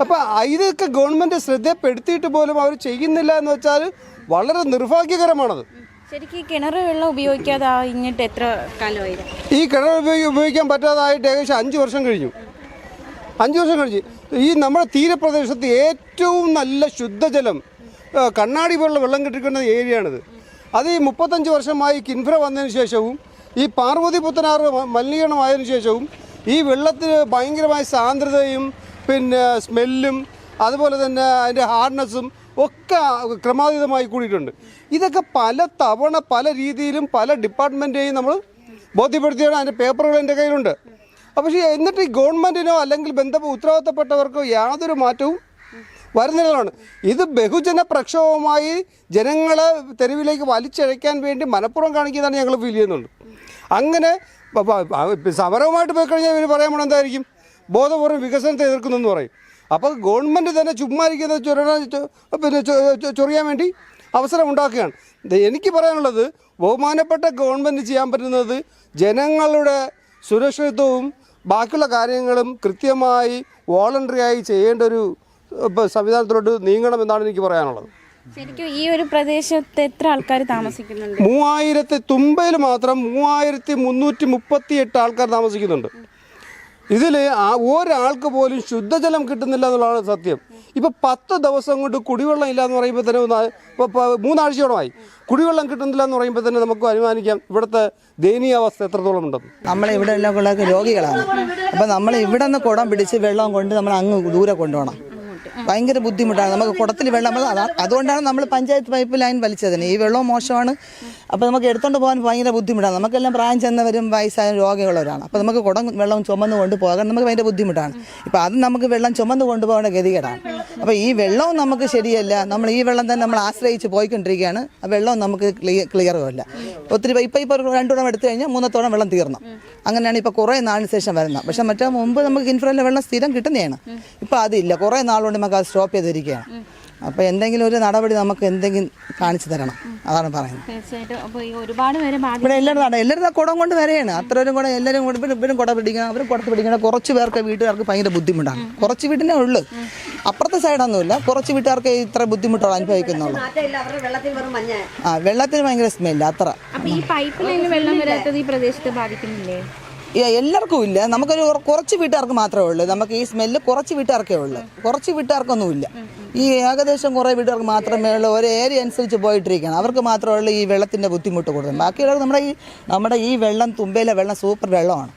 അപ്പോൾ ഇതൊക്കെ ഗവൺമെന്റ് ശ്രദ്ധപ്പെടുത്തിയിട്ട് പോലും അവർ ചെയ്യുന്നില്ല എന്ന് വെച്ചാൽ വളരെ നിർഭാഗ്യകരമാണത്. ഈ കിണർ ഉപയോഗിക്കാൻ പറ്റാതായിട്ട് ഏകദേശം അഞ്ച് വർഷം കഴിഞ്ഞു. അഞ്ച് വർഷം കഴിഞ്ഞ്. ഈ നമ്മുടെ തീരപ്രദേശത്ത് ഏറ്റവും നല്ല ശുദ്ധജലം കണ്ണാടി പോലുള്ള വെള്ളം കിട്ടിക്കുന്ന ഏരിയയാണിത്. അത് ഈ മുപ്പത്തഞ്ച് വർഷമായി കിൻഫ്ര വന്നതിന് ശേഷവും ഈ പാർവതി പുത്തനാറ് മലിനീകരണമായതിനു ശേഷവും ഈ വെള്ളത്തിന് ഭയങ്കരമായ സാന്ദ്രതയും പിന്നെ സ്മെല്ലും അതുപോലെ തന്നെ അതിന്റെ ഹാർഡ്നെസ്സും ഒക്കെ ക്രമാതീതമായി കൂടിയിട്ടുണ്ട്. ഇതൊക്കെ പല തവണ പല രീതിയിലും പല ഡിപ്പാർട്ട്മെന്റേയും നമ്മൾ ബോധ്യപ്പെടുത്തിയാണ് അതിന്റെ പേപ്പറുകൾ എന്റെ കയ്യിലുണ്ട്. പക്ഷേ എന്നിട്ട് ഈ ഗവൺമെന്റിനോ അല്ലെങ്കിൽ ബന്ധപ്പെട്ട ഉത്തരവാദിത്തപ്പെട്ടവർക്കോ യാതൊരു മാറ്റവും വരുന്നില്ലാണ് ഇത് ബഹുജന പ്രക്ഷോഭമായി ജനങ്ങളെ തെരുവിലേക്ക് വലിച്ചഴയ്ക്കാൻ വേണ്ടി മനഃപൂർവം കാണിക്കുന്നതാണ് ഞങ്ങൾ ഫീൽ ചെയ്യുന്നുണ്ട് അങ്ങനെ സമരവുമായിട്ട് പോയി കഴിഞ്ഞാൽ ഇവർ പറയാൻ എന്തായിരിക്കും? ബോധപൂർവം വികസനത്തെ എതിർക്കുന്നു എന്ന് പറയും. അപ്പോൾ ഗവൺമെന്റ് തന്നെ ചുമ്മാരിക്കുന്ന ചൊരണ പിന്നെ ചൊറിയാൻ വേണ്ടി അവസരം ഉണ്ടാക്കുകയാണ്. എനിക്ക് പറയാനുള്ളത് ബഹുമാനപ്പെട്ട ഗവൺമെന്റ് ചെയ്യാൻ പറ്റുന്നത് ജനങ്ങളുടെ സുരക്ഷിതത്വവും ബാക്കിയുള്ള കാര്യങ്ങളും കൃത്യമായി വോളണ്ടറിയായി ചെയ്യേണ്ട ഒരു സംവിധാനത്തിലോട്ട് നീങ്ങണമെന്നാണ് എനിക്ക് പറയാനുള്ളത്. ശരിക്കും ഈ ഒരു പ്രദേശത്ത് എത്ര ആൾക്കാർ താമസിക്കുന്നുണ്ട്? മൂവായിരത്തി തുമ്പയിൽ മാത്രം മൂവായിരത്തി മുന്നൂറ്റി മുപ്പത്തി എട്ട് ആൾക്കാർ താമസിക്കുന്നുണ്ട്. ഇതിൽ ആ ഒരാൾക്ക് പോലും ശുദ്ധജലം കിട്ടുന്നില്ല എന്നുള്ളതാണ് സത്യം. ഇപ്പോൾ പത്ത് ദിവസം കൊണ്ട് കുടിവെള്ളം ഇല്ല എന്ന് പറയുമ്പോൾ തന്നെ ഒന്ന് ഇപ്പൊ മൂന്നാഴ്ചയോടമായി. കുടിവെള്ളം കിട്ടുന്നില്ല എന്ന് പറയുമ്പോൾ തന്നെ നമുക്ക് അനുമാനിക്കാം ഇവിടുത്തെ ദയനീയാവസ്ഥ എത്രത്തോളം ഉണ്ടെന്ന്. നമ്മളെ ഇവിടെ ഉള്ള രോഗികളാണ്. അപ്പോൾ നമ്മൾ ഇവിടെ നിന്ന് കുടം പിടിച്ച് വെള്ളം കൊണ്ട് നമ്മൾ അങ്ങ് ദൂരെ കൊണ്ടുപോകണം. ഭയങ്കര ബുദ്ധിമുട്ടാണ്. നമുക്ക് കുടത്തിൽ വെള്ളം നമ്മൾ അതാ- അതുകൊണ്ടാണ് നമ്മൾ പഞ്ചായത്ത് പൈപ്പ് ലൈൻ വലിച്ചതിന്. ഈ വെള്ളം മോശമാണ്. അപ്പോൾ നമുക്ക് എടുത്തുകൊണ്ട് പോകാൻ ഭയങ്കര ബുദ്ധിമുട്ടാണ്. നമുക്കെല്ലാം പ്രായം ചെന്നവരും വയസ്സായ രോഗികളവരാണ് അപ്പോൾ നമുക്ക് കുടം വെള്ളം ചുമന്ന് കൊണ്ട് പോകാൻ നമുക്ക് ഭയങ്കര ബുദ്ധിമുട്ടാണ്. ഇപ്പോൾ അത് നമുക്ക് വെള്ളം ചുമന്ന് കൊണ്ടുപോകേണ്ട ഗതികേടാണ്. അപ്പോൾ ഈ വെള്ളവും നമുക്ക് ശരിയല്ല. നമ്മൾ ഈ വെള്ളം തന്നെ നമ്മൾ ആശ്രയിച്ച് പോയിക്കൊണ്ടിരിക്കുകയാണ്. ആ വെള്ളം നമുക്ക് ക്ലിയർ ക്ലിയറും അല്ല ഒത്തിരി ഇപ്പം ഇപ്പോൾ ഒരു രണ്ടുടം എടുത്തു കഴിഞ്ഞാൽ മൂന്നത്തോളം വെള്ളം തീർന്നു. അങ്ങനെയാണ് ഇപ്പോൾ കുറേ നാളിന് ശേഷം വരുന്നത്. പക്ഷേ മറ്റേ മുമ്പ് നമുക്ക് ഇൻഫ്രയിലെ വെള്ളം സ്ഥിരം കിട്ടുന്നതാണ്. ഇപ്പോൾ അതില്ല. കുറേ നാളുകൊണ്ട് നമുക്ക് അത് സ്റ്റോപ്പ് ചെയ്തിരിക്കുകയാണ്. അപ്പോൾ എന്തെങ്കിലും ഒരു നടപടി നമുക്ക് എന്തെങ്കിലും കാണിച്ചു തരണം. അതാണ് പറയുന്നത്. തീർച്ചയായിട്ടും. അപ്പോൾ ഈ ഒരുപാട് പേര് ബാധി ഇവിടെ എല്ലാവരും നട എല്ലാവരും കുടം കൊണ്ട് വരെയാണ്. അത്രയും കൂടെ എല്ലാവരും കൂടെ ഇവരും ഇവരും കുട പിടിക്കണം അവരും കുടത്ത് പിടിക്കണം. കുറച്ച് പേർക്ക് വീട്ടുകാർക്ക് ഭയങ്കര ബുദ്ധിമുട്ടാണ്. കുറച്ച് വീട്ടിനെ ഉള്ളു. അപ്പുറത്തെ സൈഡൊന്നുമില്ല. കുറച്ച് വീട്ടുകാർക്ക് ഇത്ര ബുദ്ധിമുട്ടുകൾ അനുഭവിക്കുന്നുള്ളൂ. അവരുടെ വെള്ളത്തിൽ വെറും മഞ്ഞ. ആ വെള്ളത്തിന് ഭയങ്കര സ്മെല്ല് അത്ര. അപ്പോൾ ഈ പൈപ്പ് ലൈനിൽ വെള്ളം വരാത്തത് ഈ പ്രദേശത്തെ ബാധിക്കുന്നില്ലേ? എല്ലാവർക്കും ഇല്ല. നമുക്കൊരു കുറച്ച് വീട്ടുകാർക്ക് മാത്രമേ ഉള്ളൂ. നമുക്ക് ഈ സ്മെല്ല് കുറച്ച് വീട്ടുകാർക്കേ ഉള്ളൂ. കുറച്ച് വീട്ടുകാർക്കൊന്നുമില്ല. ഈ ഏകദേശം കുറേ വീട്ടുകാർക്ക് മാത്രമേ ഉള്ളൂ. ഒരു ഏരിയ അനുസരിച്ച് പോയിട്ടിരിക്കുകയാണ്. അവർക്ക് മാത്രമേ ഉള്ളൂ ഈ വെള്ളത്തിന്റെ ബുദ്ധിമുട്ട് കൂടുതൽ. ബാക്കിയുള്ളവർ നമ്മുടെ ഈ നമ്മുടെ ഈ വെള്ളം തുമ്പയിലെ വെള്ളം സൂപ്പർ വെള്ളമാണ്.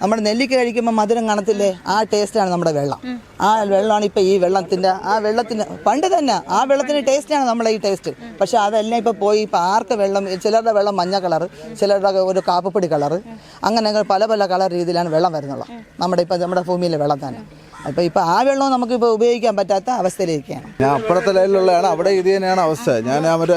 നമ്മുടെ നെല്ലിക്ക കഴിക്കുമ്പോൾ മധുരം കാണത്തില്ലേ? ആ ടേസ്റ്റാണ് നമ്മുടെ വെള്ളം. ആ വെള്ളമാണ് ഇപ്പം ഈ വെള്ളത്തിന്റെ ആ വെള്ളത്തിന് പണ്ട് തന്നെ ആ വെള്ളത്തിന്റെ ടേസ്റ്റാണ് നമ്മളെ ഈ ടേസ്റ്റ് പക്ഷേ അതെല്ലാം ഇപ്പോൾ പോയി ഇപ്പോൾ ആർക്ക് വെള്ളം ചിലരുടെ വെള്ളം മഞ്ഞ കളർ ചിലരുടെ ഒരു കാപ്പപ്പൊടി കളർ അങ്ങനെ പല പല കളർ രീതിയിലാണ് വെള്ളം വരുന്നുള്ളത് നമ്മുടെ ഇപ്പം നമ്മുടെ ഭൂമിയിലെ വെള്ളം തന്നെ. അപ്പോൾ ഇപ്പോൾ ആ വെള്ളവും നമുക്കിപ്പോൾ ഉപയോഗിക്കാൻ പറ്റാത്ത അവസ്ഥയിലിരിക്കുകയാണ്. ഞാൻ അപ്പുറത്തെ ലൈനിലുള്ളതാണ് അവിടെ ഇത് തന്നെയാണ് അവസ്ഥ. ഞാൻ അവർ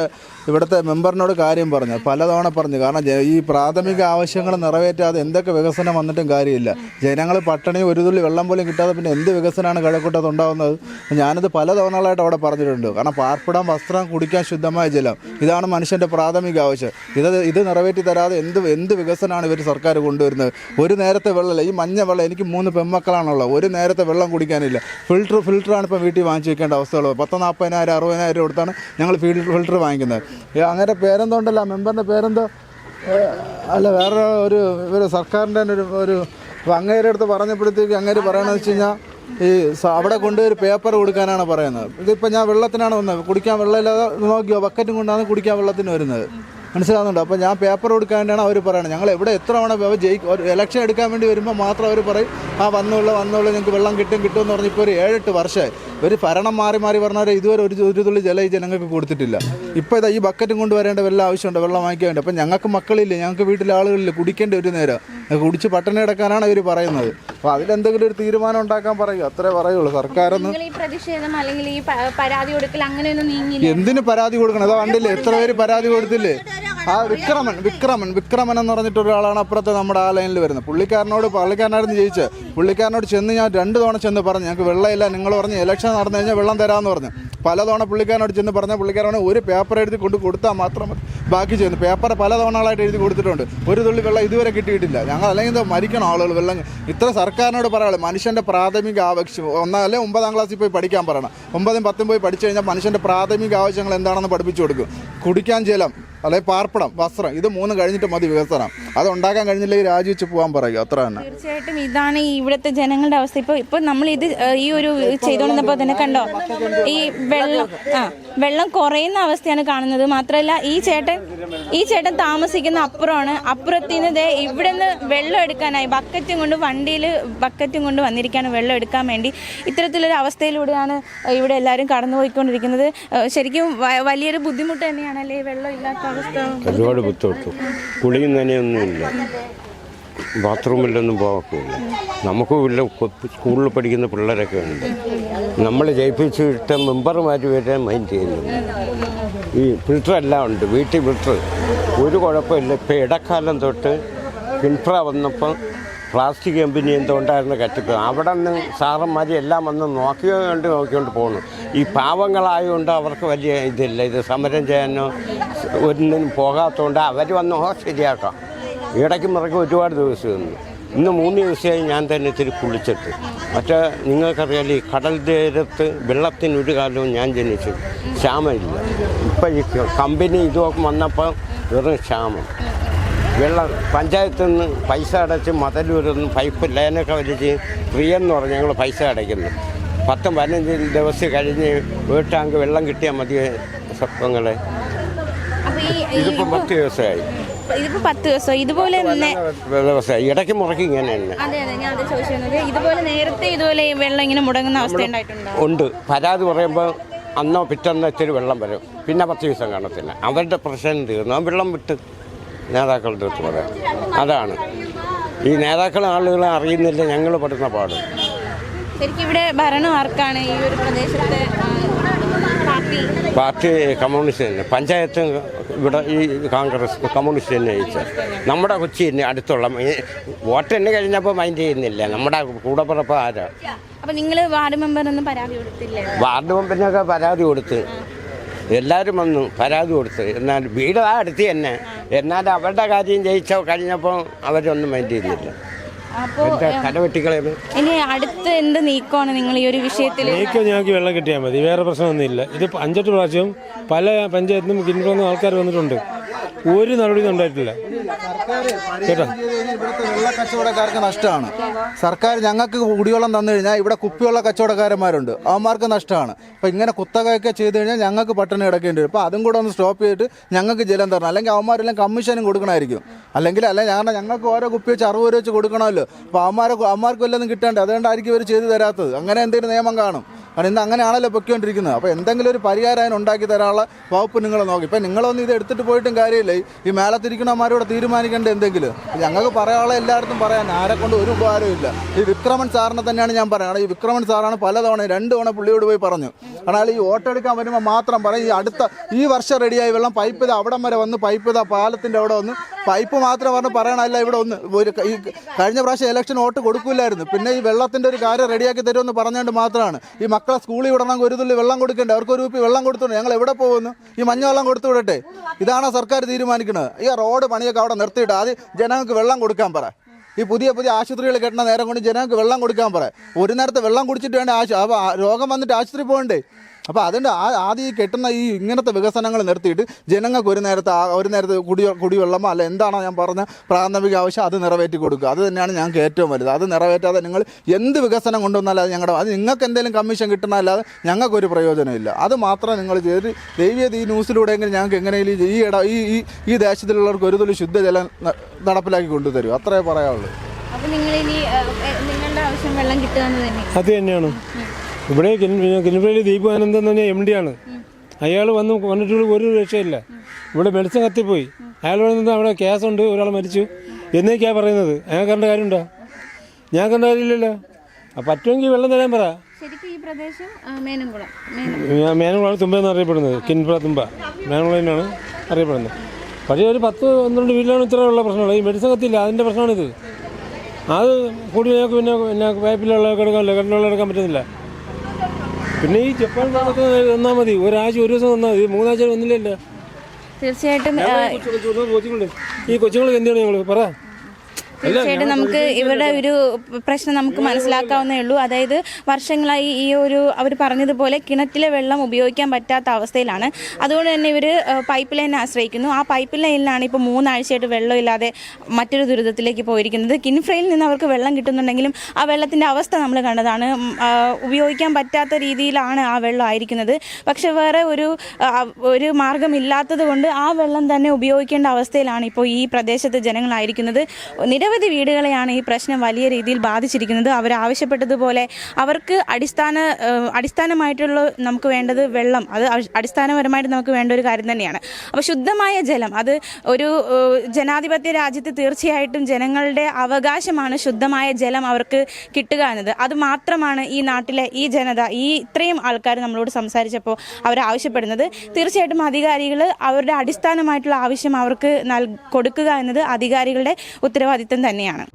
ഇവിടുത്തെ മെമ്പറിനോട് കാര്യം പറഞ്ഞു പലതവണ പറഞ്ഞു. കാരണം ഈ പ്രാഥമിക ആവശ്യങ്ങൾ നിറവേറ്റാതെ എന്തൊക്കെ വികസനം വന്നിട്ടും കാര്യമില്ല. ജനങ്ങൾ പട്ടണി ഒരു തുള്ളി വെള്ളം പോലും കിട്ടാതെ പിന്നെ എന്ത് വികസനമാണ് കിഴക്കൂട്ടത്ത് ഉണ്ടാകുന്നത് ഞാനിത് പല തവണകളായിട്ട് അവിടെ പറഞ്ഞിട്ടുണ്ട്. കാരണം പാർപ്പിടാൻ വസ്ത്രം കുടിക്കാൻ ശുദ്ധമായ ജലം ഇതാണ് മനുഷ്യന്റെ പ്രാഥമിക ആവശ്യം. ഇത് ഇത് നിറവേറ്റി തരാതെ എന്ത് എന്ത് വികസനമാണ് ഇവർ സർക്കാർ കൊണ്ടുവരുന്നത്? ഒരു നേരത്തെ വെള്ളമില്ല. ഈ മഞ്ഞ വെള്ളം എനിക്ക് മൂന്ന് പെൺമക്കളാണുള്ളത്. ഒരു നേരത്തെ വെള്ളം കുടിക്കാനില്ല. ഫിൽറ്റർ ഫിൽറ്ററാണ് ഇപ്പോൾ വീട്ടിൽ വാങ്ങിച്ച് വെക്കേണ്ട അവസ്ഥകൾ. പത്ത് നാൽപ്പതിനായിരം അറുപതിനായിരം കൊടുത്താണ് ഞങ്ങൾ ഫിൽറ്റർ ഫിൽറ്റർ വാങ്ങിക്കുന്നത്. അങ്ങനെ പേരെന്തോ ഉണ്ടല്ലോ മെമ്പറിന്റെ പേരെന്തോ അല്ല വേറെ ഒരു ഒരു സർക്കാരിന്റെ തന്നെ ഒരു ഒരു അപ്പോൾ അങ്ങേരുടെ അടുത്ത് പറഞ്ഞപ്പോഴത്തേക്ക് അങ്ങേര് പറയണമെന്ന് വെച്ച് കഴിഞ്ഞാൽ ഈ അവിടെ കൊണ്ടുപോയി ഒരു പേപ്പർ കൊടുക്കാനാണ് പറയുന്നത്. ഇതിപ്പോൾ ഞാൻ വെള്ളത്തിനാണ് വന്നത്. കുടിക്കാൻ വെള്ളമില്ലാതെ നോക്കിയോ? ബക്കറ്റും കൊണ്ടാണ് കുടിക്കാൻ വെള്ളത്തിന് വരുന്നത്. മനസ്സിലാകുന്നുണ്ട് അപ്പോൾ ഞാൻ പേപ്പർ കൊടുക്കാൻ വേണ്ടിയാണ് അവർ പറയുന്നത് ഞങ്ങൾ എവിടെ എത്ര തവണ അവർ ജയിക്കും ഇലക്ഷൻ എടുക്കാൻ വേണ്ടി വരുമ്പോൾ മാത്രം അവർ പറയും ആ വന്നോളൂ വന്നോളൂ ഞങ്ങൾക്ക് വെള്ളം കിട്ടും കിട്ടും എന്ന് പറഞ്ഞ് ഇപ്പോൾ ഒരു ഏഴെട്ട് വർഷമായി. ഒരു ഭരണം മാറി മാറി പറഞ്ഞാൽ ഇതുവരെ ഒരു ഒരു തുള്ളി ജലം ഈ ജനങ്ങൾക്ക് കൊടുത്തിട്ടില്ല. ഇപ്പോൾ ഇതാ ഈ ബക്കറ്റും കൊണ്ടുവരേണ്ട വെള്ളം ആവശ്യമുണ്ട്? വെള്ളം വാങ്ങിക്കാൻ വേണ്ടി. അപ്പം ഞങ്ങൾക്ക് മക്കളില്ല? ഞങ്ങൾക്ക് വീട്ടിലെ ആളുകളില്ല? കുടിക്കേണ്ട ഒരു നേരം. കുടിച്ച് പട്ടണം കിടക്കാനാണ് ഇവർ പറയുന്നത്. അപ്പോൾ അതിലെന്തെങ്കിലും ഒരു തീരുമാനം ഉണ്ടാക്കാൻ പറയുക. അത്രേ പറയുള്ളൂ. സർക്കാരൊന്ന് എന്തിന് പരാതി കൊടുക്കണം? അതാ കണ്ടില്ലേ? എത്ര പേര് പരാതി കൊടുത്തില്ലേ? ആ വിക്രമൻ വിക്രമൻ വിക്രമൻ എന്ന് പറഞ്ഞിട്ട് ഒരാളാണ് അപ്പുറത്ത് നമ്മുടെ ആ ലൈനിൽ വരുന്നത്. പുള്ളിക്കാരനോട് പുള്ളിക്കാരനായിരുന്നു ജയിച്ച് പുള്ളിക്കാരനോട് ചെന്ന് ഞാൻ രണ്ട് തവണ ചെന്ന് പറഞ്ഞു ഞങ്ങൾക്ക് വെള്ളമില്ല നിങ്ങൾ പറഞ്ഞ് ഇലക്ഷൻ നടന്നു കഴിഞ്ഞാൽ വെള്ളം തരാമെന്ന് പറഞ്ഞു. പലതവണ പുള്ളിക്കാരനോട് ചെന്ന് പറഞ്ഞാൽ പുള്ളിക്കാരനെ ഒരു പേപ്പർ എഴുതി കൊണ്ട് കൊടുത്താൽ മാത്രം ബാക്കി ചെയ്യുന്നു. പേപ്പർ പല തവണകളായിട്ട് എഴുതി കൊടുത്തിട്ടുണ്ട്. ഒരു തുള്ളി വെള്ളം ഇതുവരെ കിട്ടിയിട്ടില്ല. ഞങ്ങൾ അല്ലെങ്കിൽ മരിക്കണം ആളുകൾ വെള്ളം ഇത്ര സർക്കാരിനോട് പറയാനുള്ളത് മനുഷ്യന്റെ പ്രാഥമിക ആവശ്യം ഒന്നല്ലേ ഒമ്പതാം ക്ലാസ്സിൽ പോയി പഠിക്കാൻ പറയണം. ഒമ്പതും പത്തും പോയി പഠിച്ചു കഴിഞ്ഞാൽ മനുഷ്യന്റെ പ്രാഥമിക ആവശ്യങ്ങൾ എന്താണെന്ന് പഠിപ്പിച്ചു കൊടുക്കും. കുടിക്കാൻ ജലം അല്ലെങ്കിൽ പാർപ്പിടം വസ്ത്രം ഇത് മൂന്ന് കഴിഞ്ഞിട്ട് മതി വികസനം. അത് ഉണ്ടാക്കാൻ കഴിഞ്ഞില്ലെങ്കിൽ രാജിവെച്ച് പോകാൻ പറയുക അത്ര തന്നെ. തീർച്ചയായിട്ടും ഇതാണ് ഈ ഇവിടുത്തെ ജനങ്ങളുടെ അവസ്ഥ. ഇപ്പോൾ ഇപ്പോൾ നമ്മൾ ഇത് ഈ ഒരു ചെയ്തുകൊണ്ടിരുന്നപ്പോൾ തന്നെ കണ്ടോ? ഈ വെള്ളം ആ വെള്ളം കുറയുന്ന അവസ്ഥയാണ് കാണുന്നത്. മാത്രമല്ല ഈ ചേട്ടൻ ഈ ചേട്ടൻ താമസിക്കുന്ന അപ്പുറമാണ്. അപ്പുറത്തിന് ദേ ഇവിടെ നിന്ന് വെള്ളം എടുക്കാനായി ബക്കറ്റും കൊണ്ട് വണ്ടിയിൽ ബക്കറ്റും കൊണ്ട് വന്നിരിക്കുകയാണ് വെള്ളം എടുക്കാൻ വേണ്ടി. ഇത്തരത്തിലൊരു അവസ്ഥയിലൂടെയാണ് ഇവിടെ എല്ലാവരും കടന്നു പോയിക്കൊണ്ടിരിക്കുന്നത് ശരിക്കും വലിയൊരു ബുദ്ധിമുട്ട് തന്നെയാണല്ലേ ഈ വെള്ളം ഇല്ലാത്ത ഒരുപാട് ബുദ്ധിമുട്ട്. കുളിയും നനയൊന്നുമില്ല. ബാത്റൂമിലൊന്നും നമുക്കും ഇല്ല സ്കൂളിൽ പഠിക്കുന്ന പിള്ളേരൊക്കെ ഉണ്ട്. നമ്മൾ ജയിപ്പിച്ച് ഇട്ട മെമ്പർമാർ വരെ മൈൻഡ് ചെയ്യുന്നു ഈ ഫിൽറ്റർ എല്ലാം ഉണ്ട് വീട്ടിൽ ഫിൽറ്റർ ഒരു കുഴപ്പമില്ല. ഇപ്പം ഇടക്കാലം തൊട്ട് ഫിൽറ്റർ വന്നപ്പോൾ പ്ലാസ്റ്റിക് കമ്പനി എന്തോ ഉണ്ടായിരുന്ന കറ്റിപ്പ് അവിടെ നിന്ന് സാറന്മാർ എല്ലാം വന്ന് നോക്കിയോണ്ട് നോക്കിക്കൊണ്ട് പോകുന്നു ഈ പാവങ്ങളായതുകൊണ്ട് അവർക്ക് വലിയ ഇതില്ല. ഇത് സമരം ചെയ്യാനോ ഒന്നിനും പോകാത്തതുകൊണ്ട് അവർ വന്ന് ഓ ശരിയാക്കാം. ഇടയ്ക്ക് മുറയ്ക്ക് ഒരുപാട് ദിവസം നിന്നു. ഇന്ന് മൂന്ന് ദിവസമായി ഞാൻ തന്നെ ഇത്തിരി കുളിച്ചിട്ട്. മറ്റേ നിങ്ങൾക്കറിയാലോ ഈ കടൽ തീരത്ത് വെള്ളത്തിന് ഒരു കാലവും ഞാൻ ജനിച്ചു. ക്ഷാമമില്ല. ഇപ്പം ഈ കമ്പനി ഇതൊക്കെ വന്നപ്പോൾ വെറും ക്ഷാമം. വെള്ളം പഞ്ചായത്തിൽ നിന്ന് പൈസ അടച്ച് മതലൂരിൽ നിന്ന് പൈപ്പ് ലൈനൊക്കെ വലിച്ച് ഫ്രീ എന്ന് പറഞ്ഞ് ഞങ്ങൾ പൈസ അടയ്ക്കുന്നു. പത്തും പതിനഞ്ച് ദിവസം കഴിഞ്ഞ് വീട്ടാങ്ക് വെള്ളം കിട്ടിയാൽ മതി സ്വപ്നങ്ങളെ. ഈ ഇതിപ്പോൾ പത്ത് ദിവസമായി. ഇതിപ്പോ പത്ത് ദിവസം ഇതുപോലെ ദിവസമായി. ഇടയ്ക്ക് മുറക്കി ഇങ്ങനെ തന്നെ. അതെ അതെ. ഞാൻ അത് ചോദിച്ചിരുന്നത് ഇതുപോലെ നേരത്തെ ഇതുപോലെ വെള്ളം ഇങ്ങനെ മുടങ്ങുന്ന അവസ്ഥ ഉണ്ടായിട്ടുണ്ട്? ഉണ്ട്. പരാതി പറയുമ്പോൾ അന്നോ പിറ്റന്നോ ഇച്ചിരി വെള്ളം വരും. പിന്നെ പത്ത് ദിവസം കാണത്തില്ല. അവരുടെ പ്രശ്നം തീർന്നു. വെള്ളം വിട്ട് നേതാക്കളുടെ അടുത്ത് പറയാം. അതാണ്. ഈ നേതാക്കൾ ആളുകളെ അറിയുന്നില്ല ഞങ്ങൾ പെടുന്ന പാട്. ശരിക്കും ഇവിടെ ഭരണം ആർക്കാണ് ഈ ഒരു പ്രദേശത്തെ പാർട്ടി? കമ്മ്യൂണിസ്റ്റ് തന്നെ. പഞ്ചായത്ത് ഇവിടെ ഈ കോൺഗ്രസ് കമ്മ്യൂണിസ്റ്റ് തന്നെ ജയിച്ച. നമ്മുടെ കൊച്ചി തന്നെ അടുത്തുള്ള വോട്ട് എണ്ണി കഴിഞ്ഞപ്പോൾ മൈൻഡ് ചെയ്യുന്നില്ല. നമ്മുടെ കൂടപ്പിറപ്പ് ആരാ? അപ്പൊ നിങ്ങൾ വാർഡ് മെമ്പറിനൊന്നും പരാതി കൊടുത്തില്ല? വാർഡ് മെമ്പറിനൊക്കെ പരാതി കൊടുത്ത്. എല്ലാവരും വന്നു പരാതി കൊടുത്ത്. എന്നാൽ വീട് ആ അടുത്ത് തന്നെ. എന്നാൽ അവരുടെ കാര്യം ജയിച്ചോ കഴിഞ്ഞപ്പോൾ അവരൊന്നും മൈൻഡ് ചെയ്തില്ല. ഇനി അടുത്ത് എന്ത് നീക്കമാണ് നിങ്ങൾ ഈ ഒരു വിഷയത്തിൽ ഞങ്ങൾക്ക് വെള്ളം കിട്ടിയാൽ മതി. വേറെ പ്രശ്നമൊന്നുമില്ല. ഇത് അഞ്ചെട്ട് പ്രാവശ്യം പല പഞ്ചായത്തിനും കിൻഫ്രെന്നും ആൾക്കാർ വന്നിട്ടുണ്ട്. ഒരു നടപടിയും ഉണ്ടായിട്ടില്ല. കേട്ടോ? ഇവിടുത്തെ വെള്ള കച്ചവടക്കാർക്ക് നഷ്ടമാണ്. സർക്കാർ ഞങ്ങൾക്ക് കുടിവെള്ളം തന്നു കഴിഞ്ഞാൽ ഇവിടെ കുപ്പിവെള്ള കച്ചവടക്കാരന്മാരുണ്ട്. അവന്മാർക്ക് നഷ്ടമാണ്. അപ്പോൾ ഇങ്ങനെ കുത്തകയൊക്കെ ചെയ്ത് കഴിഞ്ഞാൽ ഞങ്ങൾക്ക് പട്ടിണി കിടക്കേണ്ടി വരും. അപ്പോൾ അതും കൂടെ ഒന്ന് സ്റ്റോപ്പ് ചെയ്തിട്ട് ഞങ്ങൾക്ക് ജലം തരണം. അല്ലെങ്കിൽ അവന്മാരെല്ലാം കമ്മീഷനും കൊടുക്കണമായിരിക്കും. അല്ലെങ്കിൽ അല്ല ഞങ്ങളുടെ ഞങ്ങൾക്ക് ഓരോ കുപ്പി വെച്ച് അറുപത് രൂപ വെച്ച് കൊടുക്കണമല്ലോ. അപ്പോൾ അവന്മാരെ അവന്മാർക്ക് വല്ലതും കിട്ടേണ്ടത് അതുകൊണ്ടായിരിക്കും ഇവർ ചെയ്തു തരാത്തത്. അങ്ങനെ എന്തെങ്കിലും നിയമം കാണും. കാരണം ഇന്ന് അങ്ങനെയാണല്ലോ പൊയ്ക്കൊണ്ടിരിക്കുന്നത്. അപ്പോൾ എന്തെങ്കിലും ഒരു പരിഹാരം അതിന് ഉണ്ടാക്കി തരാനുള്ള വകുപ്പ് നിങ്ങൾ നോക്കി. ഇപ്പം നിങ്ങളൊന്നും ഇത് എടുത്തിട്ട് പോയിട്ടും കാര്യമില്ല. ഈ- ഈ മേളത്തിരിക്കണമാരോട് തീരുമാനിക്കേണ്ട എന്തെങ്കിലും? ഞങ്ങൾക്ക് പറയാനുള്ള എല്ലായിടത്തും പറയാൻ ആരെ കൊണ്ട് ഒരു ഉപകാരവും ഇല്ല. ഈ വിക്രമൻ സാറിനെ തന്നെയാണ് ഞാൻ പറയുന്നത്. ഈ വിക്രമൻ സാറാണ് പലതവണ രണ്ട് തവണ പുള്ളിയോട് പോയി പറഞ്ഞു. കാരണം ഈ ഓട്ടെടുക്കാൻ വരുമ്പോൾ മാത്രം പറയും ഈ അടുത്ത ഈ വർഷം റെഡിയായി വെള്ളം പൈപ്പ് ഇതാ അവിടം വരെ വന്ന് പൈപ്പ് ഇതാ പാലത്തിന്റെ അവിടെ വന്ന് പൈപ്പ് മാത്രം പറഞ്ഞ് പറയണമല്ല ഇവിടെ ഒന്ന്. ഒരു ഈ കഴിഞ്ഞ പ്രാവശ്യം ഇലക്ഷൻ വോട്ട് കൊടുക്കില്ലായിരുന്നു. പിന്നെ ഈ വെള്ളത്തിന്റെ ഒരു കാര്യം റെഡിയാക്കി തരുമെന്ന് പറഞ്ഞുകൊണ്ട് മാത്രമാണ്. ഈ മക്കളെ സ്കൂളിൽ വിടണമെങ്കിൽ ഒരു തുള്ളി വെള്ളം കൊടുക്കണ്ടേ അവർക്ക് ഒരു വെള്ളം കൊടുത്തു ഞങ്ങൾ എവിടെ പോകുന്നു? ഈ മഞ്ഞ വെള്ളം കൊടുത്തു വിടട്ടെ. ഇതാണ് സർക്കാർ തീരുമാനിക്കുന്നത്? ഈ റോഡ് പണിയൊക്കെ അവിടെ നിർത്തിയിട്ട് ആദ്യം ജനങ്ങൾക്ക് വെള്ളം കൊടുക്കാൻ പറ. ഈ പുതിയ പുതിയ ആശുപത്രികൾ കെട്ടണ നേരം കൊണ്ട് ജനങ്ങൾക്ക് വെള്ളം കൊടുക്കാൻ പറ. ഒരു നേരത്തെ വെള്ളം കുടിച്ചിട്ട് വേണ്ട ആശു രോഗം വന്നിട്ട് ആശുപത്രി പോകണ്ടേ? അപ്പോൾ അതിന്റെ ആ ആദ്യം ഈ കെട്ടുന്ന ഈ ഇങ്ങനത്തെ വികസനങ്ങൾ നിർത്തിയിട്ട് ജനങ്ങൾക്ക് ഒരു നേരത്തെ ആ- ഒരു നേരത്തെ കുടി കുടിവെള്ളമോ അല്ല എന്താണോ ഞാൻ പറഞ്ഞ പ്രാഥമിക ആവശ്യം അത് നിറവേറ്റി കൊടുക്കുക. അത് തന്നെയാണ് ഞങ്ങൾക്ക് ഏറ്റവും വലുത്. അത് നിറവേറ്റാതെ നിങ്ങൾ എന്ത് വികസനം കൊണ്ടുവന്നാലും അത് ഞങ്ങളുടെ അത് നിങ്ങൾക്ക് എന്തെങ്കിലും കമ്മീഷൻ കിട്ടണമല്ലാതെ ഞങ്ങൾക്കൊരു പ്രയോജനമില്ല അത് മാത്രം നിങ്ങൾ ചെയ്ത് ദൈവീയത ഈ ന്യൂസിലൂടെയെങ്കിലും ഞങ്ങൾക്ക് എങ്ങനെയും ഈ ഇട ഈ ഈ ഈ ദേശത്തിലുള്ളവർക്ക് ഒരു തുള്ളി ശുദ്ധജലം നടപ്പിലാക്കി കൊണ്ടുതരും അത്രേ പറയാനുള്ളൂ. അപ്പോൾ നിങ്ങൾ ഇനി നിങ്ങളുടെ ആവശ്യം വെള്ളം കിട്ടുമെന്ന് തന്നെ. അത് തന്നെയാണ്. ഇവിടെ കിൻഫ്രയിൽ ദീപാനന്ദൻ എന്ന് പറഞ്ഞാൽ എം ഡി ആണ്. അയാൾ വന്ന് വന്നിട്ട് ഒരു രക്ഷയില്ല. ഇവിടെ മെഡിസിൻ കത്തിപ്പോയി. അയാൾ വന്നിട്ട് അവിടെ കേസുണ്ട് ഒരാൾ മരിച്ചു. എന്നേക്കാണ് പറയുന്നത്? കണ്ട കാര്യമുണ്ടോ? ഞാൻ കണ്ട കാര്യമില്ലല്ലോ. അപ്പം പറ്റുമെങ്കിൽ വെള്ളം തരാൻ പറ. മേനംകുളം തുമ്പ എന്ന് അറിയപ്പെടുന്നത്. കിൻപ്ര തുമ്പ. മേനകുളം തന്നെയാണ് അറിയപ്പെടുന്നത്. പക്ഷേ ഒരു പത്ത് പന്ത്രണ്ട് വീട്ടിലാണ് ഇത്രയുള്ള പ്രശ്നമുള്ളത്. ഈ മെഡിസിൻ കത്തില്ല അതിന്റെ പ്രശ്നമാണിത്. അത് കൂടി ഞങ്ങൾക്ക് പിന്നെ പിന്നെ പൈപ്പിലുള്ളതൊക്കെ എടുക്കാൻ കിണറ്റിലുള്ള എടുക്കാൻ പറ്റുന്നില്ല. പിന്നെ ഈ ജപ്പാൻ ഭാഗത്ത് തന്നാൽ മതി. ഒരാഴ്ച ഒരു ദിവസം തന്നാൽ മതി. മൂന്നാഴ്ച വന്നില്ലല്ലോ. തീർച്ചയായിട്ടും ഈ കൊച്ചുങ്ങൾ എന്താണ് ഞങ്ങൾ പറ. തീർച്ചയായിട്ടും നമുക്ക് ഇവിടെ ഒരു പ്രശ്നം നമുക്ക് മനസ്സിലാക്കാവുന്നേ ഉള്ളൂ. അതായത് വർഷങ്ങളായി ഈ ഒരു അവർ പറഞ്ഞതുപോലെ കിണറ്റിലെ വെള്ളം ഉപയോഗിക്കാൻ പറ്റാത്ത അവസ്ഥയിലാണ്. അതുകൊണ്ട് തന്നെ ഇവർ പൈപ്പ് ലൈനെ ആശ്രയിക്കുന്നു. ആ പൈപ്പ് ലൈനിലാണ് ഇപ്പോൾ മൂന്നാഴ്ചയായിട്ട് വെള്ളമില്ലാതെ മറ്റൊരു ദുരിതത്തിലേക്ക് പോയിരിക്കുന്നത്. കിൻഫ്രയിൽ നിന്ന് അവർക്ക് വെള്ളം കിട്ടുന്നുണ്ടെങ്കിലും ആ വെള്ളത്തിന്റെ അവസ്ഥ നമ്മൾ കണ്ടതാണ്. ഉപയോഗിക്കാൻ പറ്റാത്ത രീതിയിലാണ് ആ വെള്ളം ആയിരിക്കുന്നത്. പക്ഷെ വേറെ ഒരു ഒരു മാർഗമില്ലാത്തത് കൊണ്ട് ആ വെള്ളം തന്നെ ഉപയോഗിക്കേണ്ട അവസ്ഥയിലാണ് ഇപ്പോൾ ഈ പ്രദേശത്തെ ജനങ്ങളായിരിക്കുന്നത്. നിരവധി വീടുകളെയാണ് ഈ പ്രശ്നം വലിയ രീതിയിൽ ബാധിച്ചിരിക്കുന്നത്. അവർ ആവശ്യപ്പെട്ടതുപോലെ അവർക്ക് അടിസ്ഥാന അടിസ്ഥാനമായിട്ടുള്ള നമുക്ക് വേണ്ടത് വെള്ളം. അത് അടി- അടിസ്ഥാനപരമായിട്ട് നമുക്ക് വേണ്ട ഒരു കാര്യം തന്നെയാണ്. അപ്പോൾ ശുദ്ധമായ ജലം അത് ഒരു ജനാധിപത്യ രാജ്യത്ത് തീർച്ചയായിട്ടും ജനങ്ങളുടെ അവകാശമാണ് ശുദ്ധമായ ജലം അവർക്ക് കിട്ടുക എന്നത്. അത് മാത്രമാണ് ഈ നാട്ടിലെ ഈ ജനത ഈ ഇത്രയും ആൾക്കാർ നമ്മളോട് സംസാരിച്ചപ്പോൾ അവർ ആവശ്യപ്പെടുന്നത്. തീർച്ചയായിട്ടും അധികാരികൾ അവരുടെ അടിസ്ഥാനമായിട്ടുള്ള ആവശ്യം അവർക്ക് കൊടുക്കുക എന്നത് അധികാരികളുടെ ഉത്തരവാദിത്തം തന്നെയാണ്.